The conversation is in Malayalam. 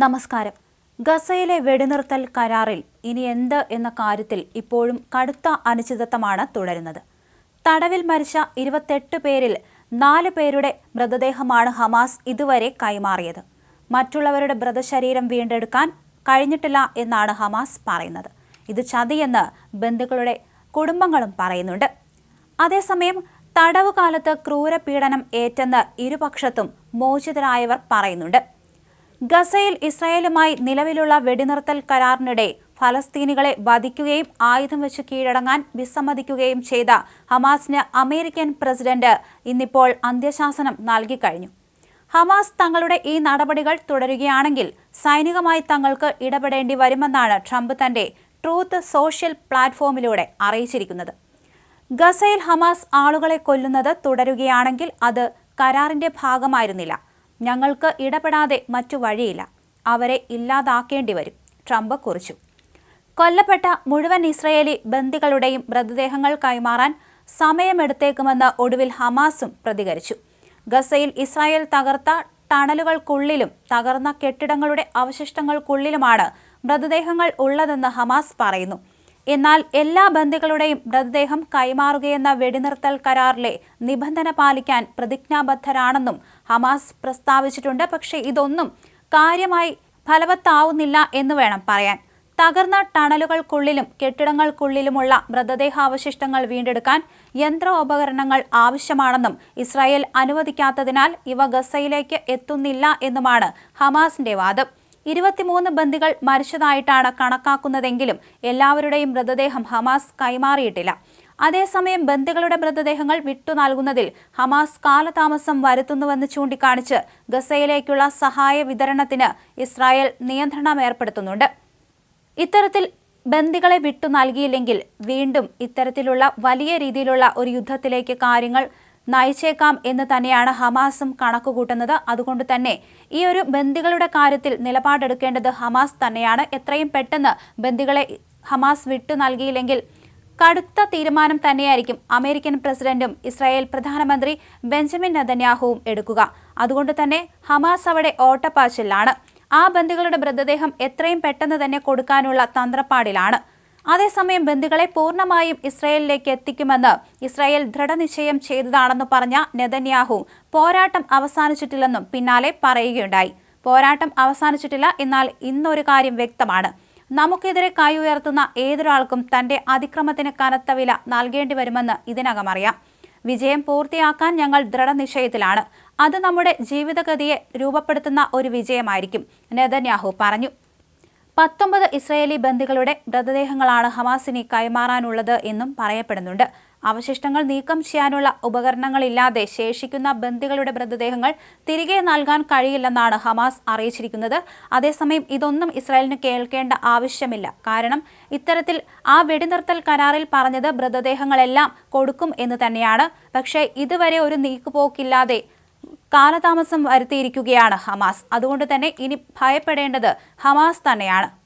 നമസ്കാരം. ഗസയിലെ വെടിനിർത്തൽ കരാറിൽ ഇനി എന്ത് എന്ന കാര്യത്തിൽ ഇപ്പോഴും കടുത്ത അനിശ്ചിതത്വമാണ് തുടരുന്നത്. തടവിൽ മരിച്ച ഇരുപത്തെട്ട് പേരിൽ നാല് പേരുടെ മൃതദേഹമാണ് ഹമാസ് ഇതുവരെ കൈമാറിയത്. മറ്റുള്ളവരുടെ മൃതശരീരം വീണ്ടെടുക്കാൻ കഴിഞ്ഞിട്ടില്ല എന്നാണ് ഹമാസ് പറയുന്നത്. ഇത് ചതിയെന്ന് ബന്ധുക്കളുടെ കുടുംബങ്ങളും പറയുന്നുണ്ട്. അതേസമയം തടവുകാലത്ത് ക്രൂരപീഡനം ഏറ്റെന്ന് ഇരുപക്ഷത്തും മോചിതരായവർ പറയുന്നുണ്ട്. ഗസയിൽ ഇസ്രായേലുമായി നിലവിലുള്ള വെടിനിർത്തൽ കരാറിനിടെ ഫലസ്തീനികളെ വധിക്കുകയും ആയുധം വെച്ച് കീഴടങ്ങാൻ വിസമ്മതിക്കുകയും ചെയ്ത ഹമാസിന് അമേരിക്കൻ പ്രസിഡന്റ് ഇന്നിപ്പോൾ അന്ത്യശാസനം നൽകിക്കഴിഞ്ഞു. ഹമാസ് തങ്ങളുടെ ഈ നടപടികൾ തുടരുകയാണെങ്കിൽ സൈനികമായി തങ്ങൾക്ക് ഇടപെടേണ്ടി വരുമെന്നാണ് ട്രംപ് തന്റെ ട്രൂത്ത് സോഷ്യൽ പ്ലാറ്റ്ഫോമിലൂടെ അറിയിച്ചിരിക്കുന്നത്. ഗസയിൽ ഹമാസ് ആളുകളെ കൊല്ലുന്നത് തുടരുകയാണെങ്കിൽ അത് കരാറിന്റെ ഭാഗമായിരുന്നില്ല. ഞങ്ങൾക്ക് ഇടപെടാതെ മറ്റു വഴിയില്ല. അവരെ ഇല്ലാതാക്കേണ്ടി വരും. ട്രംപ് കുറിച്ചു. കൊല്ലപ്പെട്ട മുഴുവൻ ഇസ്രയേലി ബന്ദികളുടെയും മൃതദേഹങ്ങൾ കൈമാറാൻ സമയമെടുത്തേക്കുമെന്ന് ഒടുവിൽ ഹമാസും പ്രതികരിച്ചു. ഗസയിൽ ഇസ്രായേൽ തകർത്ത ടണലുകൾക്കുള്ളിലും തകർന്ന കെട്ടിടങ്ങളുടെ അവശിഷ്ടങ്ങൾക്കുള്ളിലുമാണ് മൃതദേഹങ്ങൾ ഉള്ളതെന്ന് ഹമാസ് പറയുന്നു. എന്നാൽ എല്ലാ ബന്ദികളുടെയും മൃതദേഹം കൈമാറുകയെന്ന വെടിനിർത്തൽ കരാറിലെ നിബന്ധന പാലിക്കാൻ പ്രതിജ്ഞാബദ്ധരാണെന്നും ഹമാസ് പ്രസ്താവിച്ചിട്ടുണ്ട്. പക്ഷേ ഇതൊന്നും കാര്യമായി ഫലവത്താവുന്നില്ല എന്ന് വേണം പറയാൻ. തകർന്ന ടണലുകൾക്കുള്ളിലും കെട്ടിടങ്ങൾക്കുള്ളിലുമുള്ള മൃതദേഹാവശിഷ്ടങ്ങൾ വീണ്ടെടുക്കാൻ യന്ത്രോപകരണങ്ങൾ ആവശ്യമാണെന്നും ഇസ്രായേൽ അനുവദിക്കാത്തതിനാൽ ഇവ ഗസയിലേക്ക് എത്തുന്നില്ല എന്നുമാണ് ഹമാസിന്റെ വാദം. ഇരുപത്തിമൂന്ന് ബന്ദികൾ മരിച്ചതായിട്ടാണ് കണക്കാക്കുന്നതെങ്കിലും എല്ലാവരുടെയും മൃതദേഹം ഹമാസ് കൈമാറിയിട്ടില്ല. അതേസമയം ബന്ദികളുടെ മൃതദേഹങ്ങൾ വിട്ടു നൽകുന്നതിൽ ഹമാസ് കാലതാമസം വരുത്തുന്നുവെന്ന് ചൂണ്ടിക്കാണിച്ച് ഗസയിലേക്കുള്ള സഹായ വിതരണത്തിന് ഇസ്രായേൽ നിയന്ത്രണം ഏർപ്പെടുത്തുന്നുണ്ട്. ഇത്തരത്തിൽ ബന്ദികളെ വിട്ടു നൽകിയില്ലെങ്കിൽ വീണ്ടും ഇത്തരത്തിലുള്ള വലിയ രീതിയിലുള്ള ഒരു യുദ്ധത്തിലേക്ക് കാര്യങ്ങൾ നയിച്ചേക്കാം എന്ന് തന്നെയാണ് ഹമാസും കണക്കുകൂട്ടുന്നത്. അതുകൊണ്ട് തന്നെ ഈ ഒരു ബന്ദികളുടെ കാര്യത്തിൽ നിലപാടെടുക്കേണ്ടത് ഹമാസ് തന്നെയാണ്. എത്രയും പെട്ടെന്ന് ബന്ദികളെ ഹമാസ് വിട്ടു നൽകിയില്ലെങ്കിൽ കടുത്ത തീരുമാനം തന്നെയായിരിക്കും അമേരിക്കൻ പ്രസിഡന്റും ഇസ്രായേൽ പ്രധാനമന്ത്രി ബെഞ്ചമിൻ നെതന്യാഹുവും എടുക്കുക. അതുകൊണ്ട് തന്നെ ഹമാസ് അവിടെ ഓട്ടപ്പാച്ചിലാണ്. ആ ബന്ദികളുടെ മൃതദേഹം എത്രയും പെട്ടെന്ന് തന്നെ കൊടുക്കാനുള്ള തന്ത്രപ്പാടിലാണ്. അതേസമയം ബന്ധുക്കളെ പൂർണമായും ഇസ്രായേലിലേക്ക് എത്തിക്കുമെന്ന് ഇസ്രായേൽ ദൃഢനിശ്ചയം ചെയ്തതാണെന്ന് പറഞ്ഞ നെതന്യാഹു പോരാട്ടം അവസാനിച്ചിട്ടില്ലെന്നും പിന്നാലെ പറയുകയുണ്ടായി. പോരാട്ടം അവസാനിച്ചിട്ടില്ല എന്നാൽ ഇന്നൊരു കാര്യം വ്യക്തമാണ്. നമുക്കെതിരെ കൈ ഉയർത്തുന്ന ഏതൊരാൾക്കും തന്റെ അതിക്രമത്തിന് കനത്ത വില നൽകേണ്ടി വരുമെന്ന് ഇതിനകം അറിയാം. വിജയം പൂർത്തിയാക്കാൻ ഞങ്ങൾ ദൃഢനിശ്ചയത്തിലാണ്. അത് നമ്മുടെ ജീവിതഗതിയെ രൂപപ്പെടുത്തുന്ന ഒരു വിജയമായിരിക്കും നെതന്യാഹു പറഞ്ഞു. പത്തൊമ്പത് ഇസ്രയേലി ബന്ദികളുടെ മൃതദേഹങ്ങളാണ് ഹമാസിന് കൈമാറാനുള്ളത് എന്നും പറയപ്പെടുന്നുണ്ട്. അവശിഷ്ടങ്ങൾ നീക്കം ചെയ്യാനുള്ള ഉപകരണങ്ങളില്ലാതെ ശേഷിക്കുന്ന ബന്ദികളുടെ മൃതദേഹങ്ങൾ തിരികെ നൽകാൻ കഴിയില്ലെന്നാണ് ഹമാസ് അറിയിച്ചിരിക്കുന്നത്. അതേസമയം ഇതൊന്നും ഇസ്രായേലിന് കേൾക്കേണ്ട ആവശ്യമില്ല. കാരണം ഇത്തരത്തിൽ ആ വെടിനിർത്തൽ കരാറിൽ പറഞ്ഞത് മൃതദേഹങ്ങളെല്ലാം കൊടുക്കും എന്ന് തന്നെയാണ്. പക്ഷേ ഇതുവരെ ഒരു നീക്കുപോക്കില്ലാതെ കാലതാമസം വരുത്തിയിരിക്കുകയാണ് ഹമാസ്. അതുകൊണ്ട് തന്നെ ഇനി ഭയപ്പെടേണ്ടത് ഹമാസ് തന്നെയാണ്.